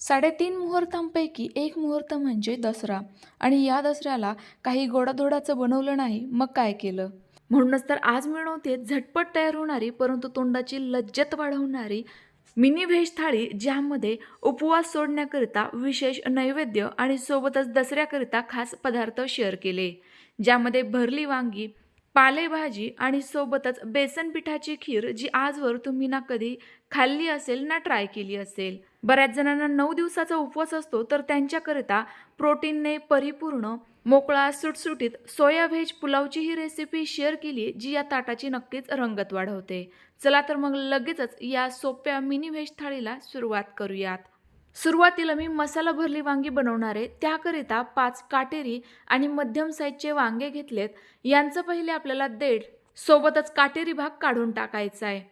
साडेतीन मुहूर्तांपैकी एक मुहूर्त म्हणजे दसरा. आणि या दसऱ्याला काही गोडाधोडाचं बनवलं नाही मग काय केलं? म्हणूनच तर आज मिळवते झटपट तयार होणारी परंतु तोंडाची लज्जत वाढवणारी मिनी व्हेज थाळी ज्यामध्ये उपवास सोडण्याकरिता विशेष नैवेद्य आणि सोबतच दसऱ्याकरिता खास पदार्थ शेअर केले. ज्यामध्ये भरली वांगी पालेभाजी आणि सोबतच बेसन पिठाची खीर जी आजवर तुम्ही ना कधी खाल्ली असेल ना ट्राय केली असेल. बऱ्याच जणांना नऊ दिवसाचा उपवास असतो तर त्यांच्याकरिता प्रोटीनने परिपूर्ण मोकळा सुटसुटीत सोया व्हेज पुलावची ही रेसिपी शेअर केली जी या ताटाची नक्कीच रंगत वाढवते. चला तर मग लगेचच या सोप्या मिनी व्हेज थाळीला सुरुवात करूयात. सुरुवातीला मी मसाला भरली वांगी बनवणार आहे त्याकरिता पाच काटेरी आणि मध्यम साईजचे वांगे घेतलेत. यांचं पहिले आपल्याला देठ सोबतच काटेरी भाग काढून टाकायचा आहे.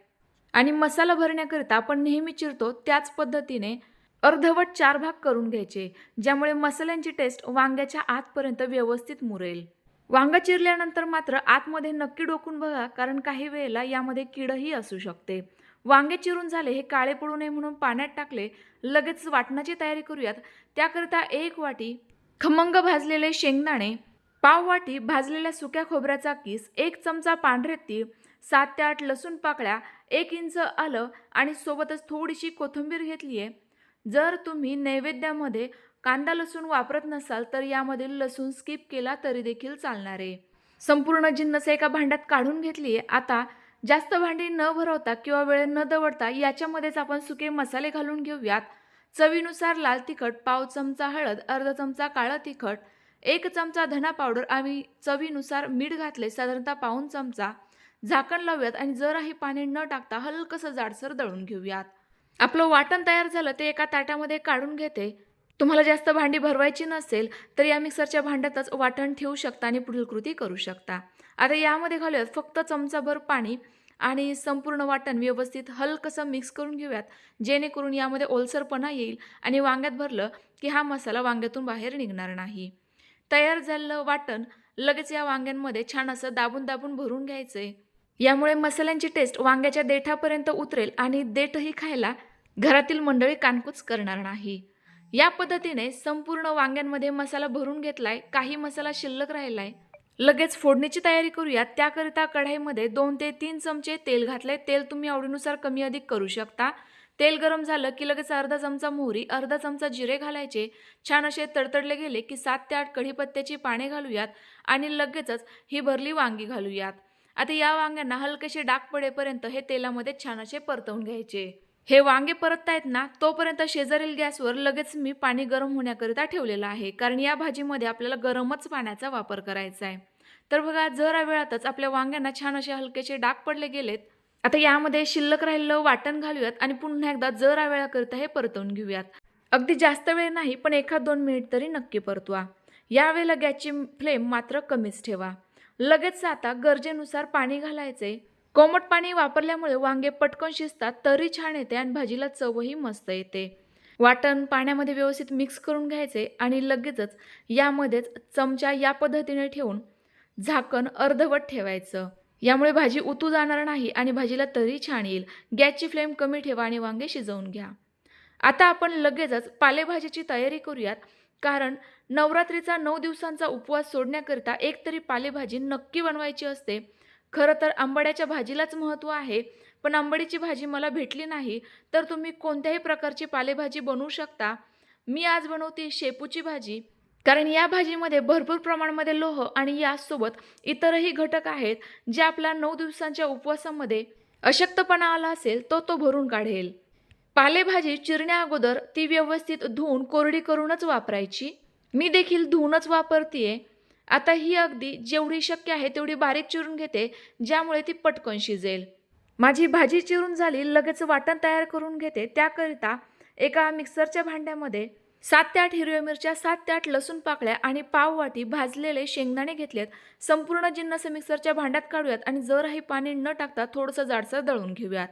आणि मसाला भरण्याकरिता आपण नेहमी चिरतो त्याच पद्धतीने अर्धवट चार भाग करून घ्यायचे ज्यामुळे मसाल्यांची टेस्ट वांग्याच्या आतपर्यंत व्यवस्थित मुरेल. वांगा चिरल्यानंतर मात्र आतमध्ये नक्की डोकून बघा कारण काही वेळेला यामध्ये किडही असू शकते. वांगे चिरून झाले हे काळे पडू नये म्हणून पाण्यात टाकले लगेच वाटणाची तयारी करूयात. त्याकरिता एक वाटी खमंग भाजलेले शेंगदाणे पाव वाटी भाजलेल्या सुक्या खोबऱ्याचा किस एक चमचा पांढरे तीळ सात ते आठ लसूण पाकळ्या एक इंच आलं आणि सोबतच थोडीशी कोथिंबीर घेतली आहे. जर तुम्ही नैवेद्यामध्ये कांदा लसूण वापरत नसाल तर यामध्ये लसूण स्किप केला तरी देखील चालणार आहे. संपूर्ण जिन्नस एका भांड्यात काढून घेतली आहे. आता जास्त भांडी न भरवता किंवा वेळ न दवडता याच्यामध्येच आपण सुके मसाले घालून घेऊयात. चवीनुसार लाल तिखट पाव चमचा हळद अर्धा चमचा काळं तिखट एक चमचा धना पावडर आम्ही चवीनुसार मीठ घातले साधारणतः पाऊन चमचा झाकण लावूयात आणि जराही पाणी न टाकता हलकंसं जाडसर दळून घेऊयात. आपलं वाटण तयार झालं ते एका ताटामध्ये काढून घेते. तुम्हाला जास्त भांडी भरवायची नसेल तर या मिक्सरच्या भांड्यातच वाटण ठेवू शकता आणि पुढील कृती करू शकता. आता यामध्ये घालूयात फक्त चमचाभर पाणी आणि संपूर्ण वाटण व्यवस्थित हलकसं मिक्स करून घेऊयात जेणेकरून यामध्ये ओलसरपणा येईल आणि वांग्यात भरलं की हा मसाला वांग्यातून बाहेर निघणार नाही. तयार झालेलं वाटण लगेच या वांग्यांमध्ये छान असं दाबून दाबून भरून घ्यायचं आहे यामुळे मसाल्यांची टेस्ट वांग्याच्या देठापर्यंत उतरेल आणि देठही खायला घरातील मंडळी कानकूच करणार नाही. या पद्धतीने संपूर्ण वांग्यांमध्ये मसाला भरून घेतलाय काही मसाला शिल्लक राहिलाय. लगेच फोडणीची तयारी करूया. त्याकरिता कढाईमध्ये दोन ते तीन चमचे तेल घातले तेल तुम्ही आवडीनुसार कमी अधिक करू शकता. तेल गरम झालं की लगेच अर्धा चमचा मोहरी अर्धा चमचा जिरे घालायचे. छान असे तडतडले गेले की सात ते आठ कढीपत्त्याची पाने घालूयात आणि लगेचच ही भरली वांगी घालूयात. आता या वांग्यांना हलकेसे डाग पडेपर्यंत हे तेलामध्ये छान असे परतवून घ्यायचे. हे वांगे परततायत ना तोपर्यंत शेजारील गॅसवर लगेच मी पाणी गरम होण्याकरिता ठेवलेलं आहे. कारण या भाजीमध्ये आपल्याला गरमच पाण्याचा वापर करायचा आहे तर बघा जरा वेळातच आपल्या वांग्यांना छान असे हलकेचे डाग पडले गेलेत. आता यामध्ये शिल्लक राहिलेलं वाटण घालूयात आणि पुन्हा एकदा जरा वेळाकरिता हे परतवून घेऊयात. अगदी जास्त वेळ नाही पण एखाद दोन मिनिट तरी नक्की परतवा. यावेळेला गॅसची फ्लेम मात्र कमीच ठेवा. लगेच आता गरजेनुसार पाणी घालायचे कोमट पाणी वापरल्यामुळे वांगे पटकन शिजतात तरी छान येते आणि भाजीला चवही मस्त येते. वाटण पाण्यामध्ये व्यवस्थित मिक्स करून घ्यायचे आणि लगेचच यामध्येच चमचा या पद्धतीने ठेवून झाकण अर्धवट ठेवायचं. यामुळे भाजी उतू जाणार नाही आणि भाजीला तरी छान येईल. गॅसची फ्लेम कमी ठेवा आणि वांगे शिजवून घ्या. आता आपण लगेचच पालेभाजीची तयारी करूयात कारण नवरात्रीचा नऊ दिवसांचा उपवास सोडण्याकरिता एक तरी पालेभाजी नक्की बनवायची असते. खरं तर आंबाड्याच्या भाजीलाच महत्त्व आहे पण आंबडीची भाजी मला भेटली नाही तर तुम्ही कोणत्याही प्रकारची पालेभाजी बनवू शकता. मी आज बनवते शेपूची भाजी. कारण या भाजीमध्ये भरपूर प्रमाणामध्ये लोह आणि यासोबत इतरही घटक आहेत जे आपल्या नऊ दिवसांच्या उपवासामध्ये अशक्तपणा आला असेल तो तो भरून काढेल. पालेभाजी चिरण्या अगोदर ती व्यवस्थित धुवून कोरडी करूनच वापरायची. मी देखील धुवूनच वापरतीये. आता ही अगदी जेवढी शक्य आहे तेवढी बारीक चिरून घेते ज्यामुळे ती पटकन शिजेल. माझी भाजी चिरून झाली लगेच वाटण तयार करून घेते. त्याकरिता एका मिक्सरच्या भांड्यामध्ये सात ते आठ हिरव्या मिरच्या सात ते आठ लसूण पाकळ्या आणि पाव वाटी भाजलेले शेंगदाणे घेतलेत. संपूर्ण जिन्नस मिक्सरच्या भांड्यात काढूयात आणि जरही पाणी न टाकता थोडंसं जाडसर दळून घेऊयात.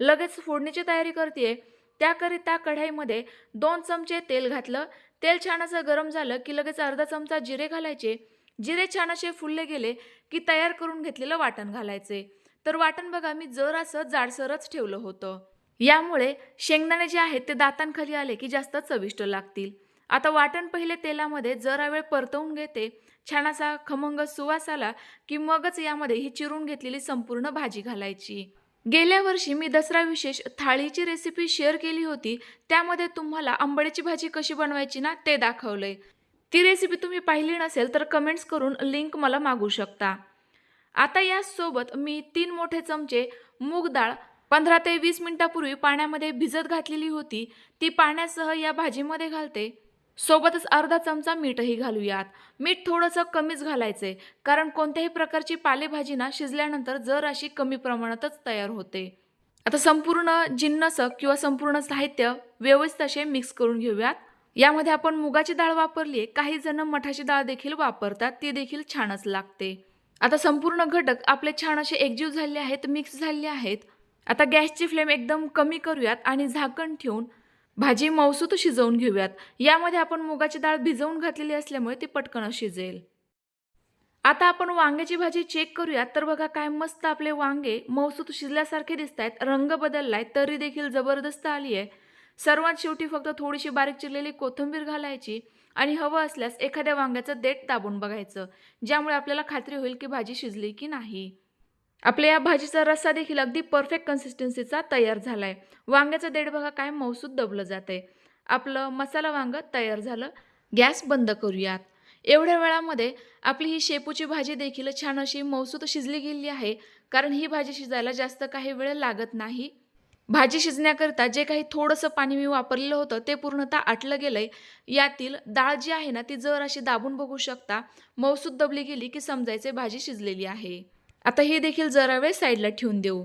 लगेच फोडणीची तयारी करते त्याकरिता कढाईमध्ये दोन चमचे तेल घातलं. तेल छान असं गरम झालं की लगेच अर्धा चमचा जिरे घालायचे. जिरे छान असे फुलले गेले की तयार करून घेतलेलं वाटण घालायचे. तर वाटण बघा मी जर असं जाडसरच ठेवलं होतं. यामुळे शेंगदाणे जे आहेत ते दातांखाली आले की जास्त चविष्ट लागतील. आता वाटण पहिले तेलामध्ये जरा वेळ परतवून घेते. छान असा खमंग सुवास आला की मगच यामध्ये ही चिरून घेतलेली संपूर्ण भाजी घालायची. गेल्या वर्षी मी दसरा विशेष थाळीची रेसिपी शेअर केली होती. त्यामध्ये तुम्हाला आंबड्याची भाजी कशी बनवायची ना ते दाखवलंय. ती रेसिपी तुम्ही पाहिली नसेल तर कमेंट्स करून लिंक मला मागू शकता. आता यासोबत मी तीन मोठे चमचे मूग डाळ पंधरा ते वीस मिनिटापूर्वी पाण्यामध्ये भिजत घातलेली होती. ती पाण्यासह या भाजीमध्ये घालते. सोबतच अर्धा चमचा मीठही घालूयात मीठ थोडंसं कमीच घालायचंय कारण कोणत्याही प्रकारची पालेभाजी ना शिजल्यानंतर जर अशी कमी प्रमाणातच तयार होते. आता संपूर्ण जिन्नस किंवा संपूर्ण साहित्य व्यवस्थित असे मिक्स करून घेऊयात. यामध्ये आपण मुगाची डाळ वापरली आहे काही जण मठाची डाळ देखील वापरतात. ती देखील छानच लागते. आता संपूर्ण घटक आपले छान असे एकजीव झाले आहेत मिक्स झाले आहेत. आता गॅसची फ्लेम एकदम कमी करूयात आणि झाकण ठेवून भाजी मौसूत शिजवून घेऊयात. यामध्ये आपण मुगाची डाळ भिजवून घातलेली असल्यामुळे ती पटकन शिजेल. आता आपण वांग्याची भाजी चेक करूयात. तर बघा काय मस्त आपले वांगे मौसूत शिजल्यासारखे दिसत आहेत रंग बदललाय तरी देखील जबरदस्त आली आहे सर्वात शेवटी फक्त थोडीशी बारीक चिरलेली कोथिंबीर घालायची आणि हवं असल्यास एखाद्या वांग्याचं देठ दाबून बघायचं ज्यामुळे आपल्याला खात्री होईल की भाजी शिजली की नाही. आपल्या या भाजीचा रस्सा देखील अगदी परफेक्ट कन्सिस्टन्सीचा तयार झाला आहे वांग्याचं देठ बघा काय मौसूद दबलं जाते आपलं मसाला वांग तयार झालं. गॅस बंद करूयात. एवढ्या वेळामध्ये आपली ही शेपूची भाजी देखील छान अशी मौसूद शिजली गेली आहे. कारण ही भाजी शिजायला जास्त काही वेळ लागत नाही. भाजी शिजण्याकरिता जे काही थोडंसं पाणी मी वापरलेलं होतं ते पूर्णतः आटलं गेलंय. यातील डाळ जी आहे ना ती जर अशी दाबून बघू शकता. मौसूद दबली गेली की समजायचे भाजी शिजलेली आहे. आता हे देखील जरा वेळ साईडला ठेवून देऊ.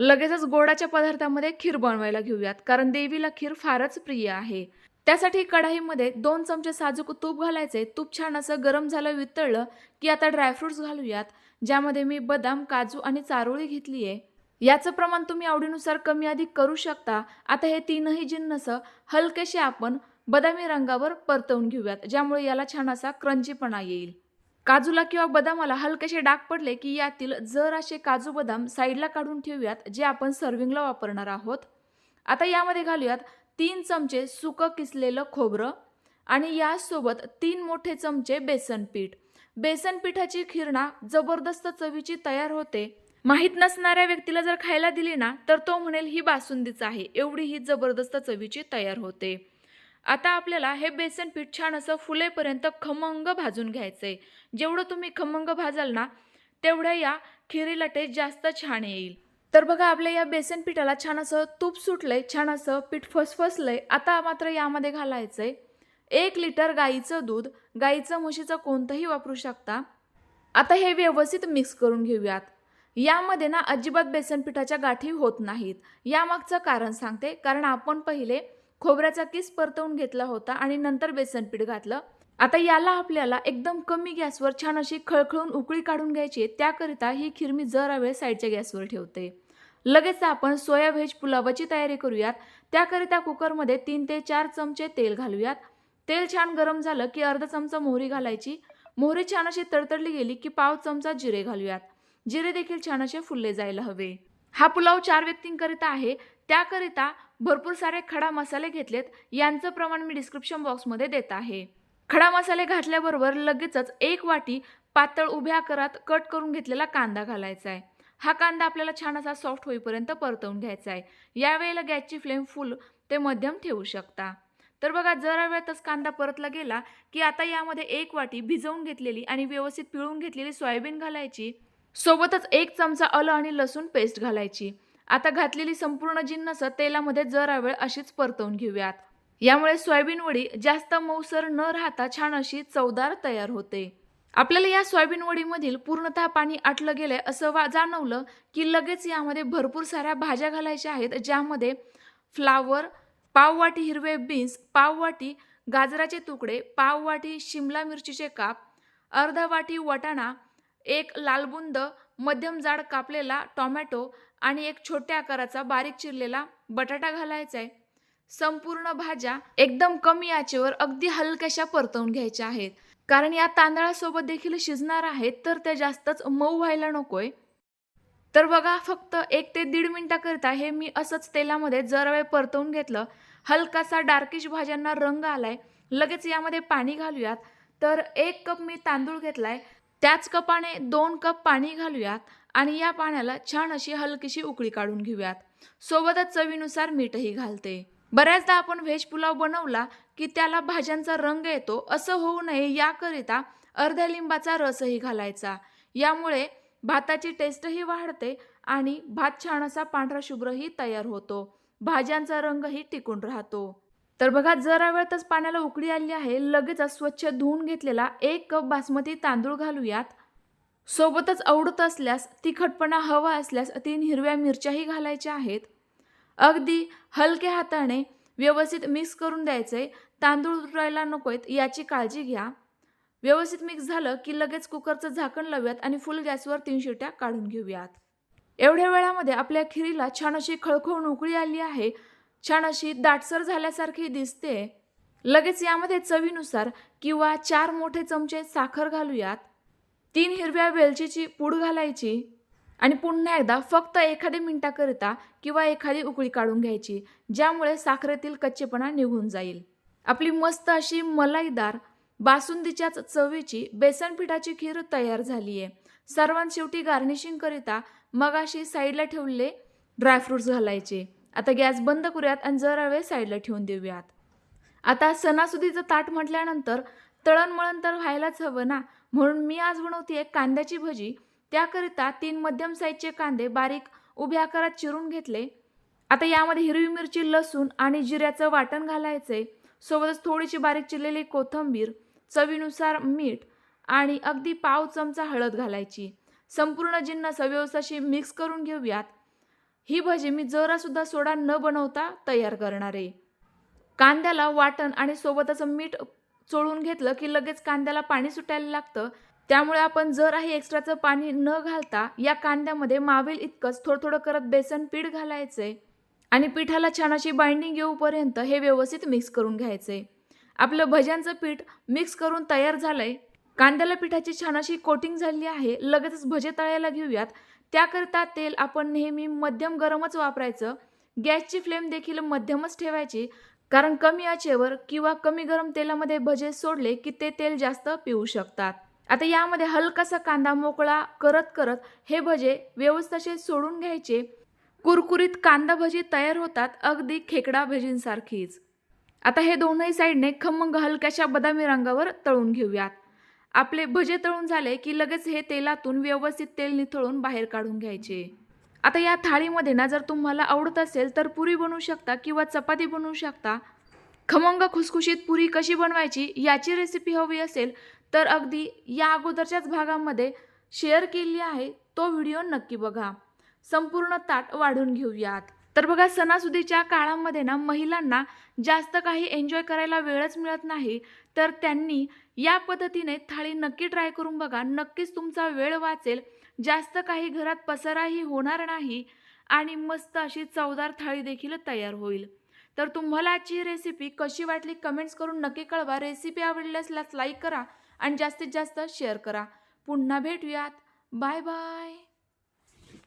लगेचच गोडाच्या पदार्थामध्ये खीर बनवायला घेऊयात कारण देवीला खीर फारच प्रिय आहे. त्यासाठी कढाईमध्ये दोन चमचे साजूक तूप घालायचे. तूप छान असं गरम झालं वितळलं की आता ड्रायफ्रुट्स घालूयात ज्यामध्ये मी बदाम काजू आणि चारोळी घेतली आहे. याचं प्रमाण तुम्ही आवडीनुसार कमी अधिक करू शकता. आता हे तीनही जिन्नस हलकेसे आपण बदामी रंगावर परतवून घेऊयात ज्यामुळे याला छान असा क्रंचीपणा येईल. काजूला किंवा बदामाला हलकेसे डाग पडले की यातील जर असे काजू बदाम साईडला काढून ठेवूयात जे आपण सर्विंगला वापरणार आहोत. आता यामध्ये घालूयात तीन चमचे सुकं किसलेलं खोबरं आणि यासोबत तीन मोठे चमचे बेसन पीठ. बेसन पिठाची खिरणा जबरदस्त चवीची तयार होते. माहीत नसणाऱ्या व्यक्तीला जर खायला दिली ना तर तो म्हणेल ही बासुंदीच आहे एवढी ही जबरदस्त चवीची तयार होते. आता आपल्याला हे बेसन पीठ छान असं फुलेपर्यंत खमंग भाजून घ्यायचं आहे जेवढं तुम्ही खमंग भाजाल ना तेवढ्या या खिरीला टेस्ट जास्त छान येईल. तर बघा आपल्या या बेसन पिठाला छान असं तूप सुटलंय छान असं पीठ फसफसलंय. आता मात्र यामध्ये घालायचं आहे एक लिटर गाईचं दूध. गाईचं म्हशीचं कोणतंही वापरू शकता. आता हे व्यवस्थित मिक्स करून घेऊयात. यामध्ये ना अजिबात बेसन पिठाच्या गाठी होत नाहीत. यामागचं कारण सांगते कारण आपण पहिले खोबऱ्याचा किस परतवून घेतला होता आणि नंतर बेसन पीठ घातलं. आता याला आपल्याला एकदम कमी गॅसवर छान अशी खळखळून उकळी काढून घ्यायची त्याकरिता ही खीर मी जरा वेळ साईडच्या गॅसवर ठेवते. लगेच आपण सोया व्हेज पुलावाची तयारी करूयात. त्याकरिता कुकरमध्ये तीन ते चार चमचे तेल घालूयात. तेल छान गरम झालं की अर्धा चमचा मोहरी घालायची. मोहरी छान अशी तडतडली गेली की पाव चमचा जिरे घालूयात. जिरे देखील छान असे फुलले जायला हवे. हा पुलाव चार व्यक्तींकरिता आहे. त्याकरिता भरपूर सारे खडा मसाले घेतलेत. यांचं प्रमाण मी डिस्क्रिप्शन बॉक्समध्ये देत आहे. खडा मसाले घातल्याबरोबर लगेचच एक वाटी पातळ उभ्या आकारात कट करून घेतलेला कांदा घालायचा आहे. हा कांदा आपल्याला छान असा सॉफ्ट होईपर्यंत परतवून घ्यायचा आहे. यावेळेला गॅसची फ्लेम फुल ते मध्यम ठेवू शकता. तर बघा जरा वेळातच कांदा परतला गेला की आता यामध्ये एक वाटी भिजवून घेतलेली आणि व्यवस्थित पिळून घेतलेली सोयाबीन घालायची. सोबतच एक चमचा अलं आणि लसूण पेस्ट घालायची. आता घातलेली संपूर्ण जिन्नस तेलामध्ये जरा वेळ अशीच परतवून घेऊयात. यामुळे सोयाबीन वडी जास्त मऊसर न राहता छान अशी चवदार तयार होते. आपल्याला या सोयाबीन वडीमधील पूर्णतः पाणी आटलं गेलंय असं वा जाणवलं की लगेच यामध्ये भरपूर साऱ्या भाज्या घालायच्या आहेत ज्यामध्ये फ्लावर पाववाटी हिरवे बीन्स पाववाटी गाजराचे तुकडे पाववाटी शिमला मिरचीचे काप अर्धा वाटी वाटाणा एक लालबुंद मध्यम जाड कापलेला टोमॅटो आणि एक छोट्या आकाराचा बारीक चिरलेला बटाटा घालायचा आहे. संपूर्ण भाज्या एकदम कमी आचेवर अगदी हलक्याशा परतवून घ्यायच्या आहेत. कारण या तांदळासोबत देखील शिजणार आहेत तर त्या जास्तच मऊ व्हायला नकोय. तर बघा फक्त एक ते दीड मिनटाकरिता हे मी असंच तेलामध्ये जरा वेळ परतवून घेतलं. हलकासा डार्किश भाज्यांना रंग आलाय. लगेच यामध्ये पाणी घालूयात. तर एक कप मी तांदूळ घेतलाय. त्याच कपाने दोन कप पाणी घालूयात. आणि या पाण्याला छान अशी हलकीशी उकळी काढून घेऊयात. सोबतच चवीनुसार मीठही घालते. बऱ्याचदा आपण व्हेज पुलाव बनवला की त्याला भाज्यांचा रंग येतो असं होऊ नये याकरिता अर्ध्या लिंबाचा रसही घालायचा. यामुळे भाताची टेस्टही वाढते आणि भात छान असा पांढरा शुभ्रही तयार होतो. भाज्यांचा रंगही टिकून राहतो. तर बघा जरा वेळातच पाण्याला उकळी आली आहे. लगेचच स्वच्छ धुवून घेतलेला एक कप बासमती तांदूळ घालूयात. सोबतच आवडत असल्यास तिखटपणा हवा असल्यास तीन हिरव्या मिरच्याही घालायच्या आहेत. अगदी हलक्या हाताने व्यवस्थित मिक्स करून द्यायचे तांदूळ उतरायला नकोयत याची काळजी घ्या. व्यवस्थित मिक्स झालं की लगेच कुकरचं झाकण लावूयात आणि फुल गॅसवर तीन शिट्या काढून घेऊयात. एवढ्या वेळामध्ये आपल्या खिरीला छान अशी खळखळून उकळी आली आहे. छान अशी दाटसर झाल्यासारखी दिसते. लगेच यामध्ये चवीनुसार किंवा चार मोठे चमचे साखर घालूयात. तीन हिरव्या वेलचीची पूड घालायची आणि पुन्हा एकदा फक्त एखादी मिनटाकरिता किंवा एखादी उकळी काढून घ्यायची ज्यामुळे साखरेतील कच्चेपणा निघून जाईल. आपली मस्त अशी मलाईदार बासुंदीच्याच चवीची बेसन पिठाची खीर तयार झाली आहे सर्वांत शेवटी गार्निशिंगकरिता मगाशी साईडला ठेवलेले ड्रायफ्रुट्स घालायचे. आता गॅस बंद करूयात आणि जरा वेळ साईडला ठेवून देऊयात. आता सणासुदीचं ताट म्हटल्यानंतर तळणमळण तर व्हायलाच हवं ना? म्हणून मी आज बनवते कांद्याची भजी. त्याकरिता तीन मध्यम साईजचे कांदे बारीक उभ्या आकारात चिरून घेतले. आता यामध्ये हिरवी मिरची लसूण आणि जिऱ्याचं वाटण घालायचंय. सोबतच थोडीशी बारीक चिरलेली कोथिंबीर चवीनुसार मीठ आणि अगदी पाव चमचा हळद घालायची. संपूर्ण जिन्नस व्यवस्थाशी मिक्स करून घेऊयात. ही भजी मी जरासुद्धा सोडा न बनवता तयार करणार. आहे कांद्याला वाटण आणि सोबतच मीठ चोळून घेतलं की लगेच कांद्याला पाणी सुटायला लागतं. त्यामुळे आपण जराही एक्स्ट्राचं पाणी न घालता या कांद्यामध्ये मावेल इतकंच थोडं थोडं करत बेसन पीठ घालायचंय आणि पिठाला छान अशी बाइंडिंग येऊपर्यंत हे व्यवस्थित मिक्स करून घ्यायचंय आपलं भज्यांचं पीठ मिक्स करून तयार झालंय. कांद्याला पिठाची छान अशी कोटिंग झाली आहे. लगेचच भजे तळायला घेऊयात. त्याकरता तेल आपण नेहमी मध्यम गरमच वापरायचं. गॅसची फ्लेम देखील मध्यमच ठेवायची. कारण कमी आचेवर किंवा कमी गरम तेलामध्ये भजे सोडले की ते तेल जास्त पिऊ शकतात. आता यामध्ये हलकासा कांदा मोकळा करत करत हे भजे व्यवस्थित सोडून घ्यायचे. कुरकुरीत कांदा भजी तयार होतात अगदी खेकडा भजींसारखीच. आता हे दोनही साईडने खमंग हलक्याशा बदामी रंगावर तळून घेऊयात. आपले भजे तळून झाले की लगेच हे तेलातून व्यवस्थित तेल निथळून बाहेर काढून घ्यायचे. आता या थाळीमध्ये ना जर तुम्हाला आवडत असेल तर पुरी बनवू शकता किंवा चपाती बनवू शकता. खमंग खुसखुशीत पुरी कशी बनवायची याची रेसिपी हवी असेल तर अगदी या अगोदरच्याच भागामध्ये शेअर केली आहे. तो व्हिडिओ नक्की बघा. संपूर्ण ताट वाढून घेऊयात. तर बघा सणासुदीच्या काळामध्ये ना महिलांना जास्त काही एन्जॉय करायला वेळच मिळत नाही. तर त्यांनी या पद्धतीने थाळी नक्की ट्राय करून बघा. नक्कीच तुमचा वेळ वाचेल. जास्त काही घरात पसाराही होणार नाही आणि मस्त अशी चवदार थाळी देखील तयार होईल. तर तुम्हाला आजची रेसिपी कशी वाटली कमेंट्स करून नक्की कळवा. रेसिपी आवडली असल्यास लाईक करा आणि जास्तीत जास्त शेअर करा. पुन्हा भेटूयात. Bye bye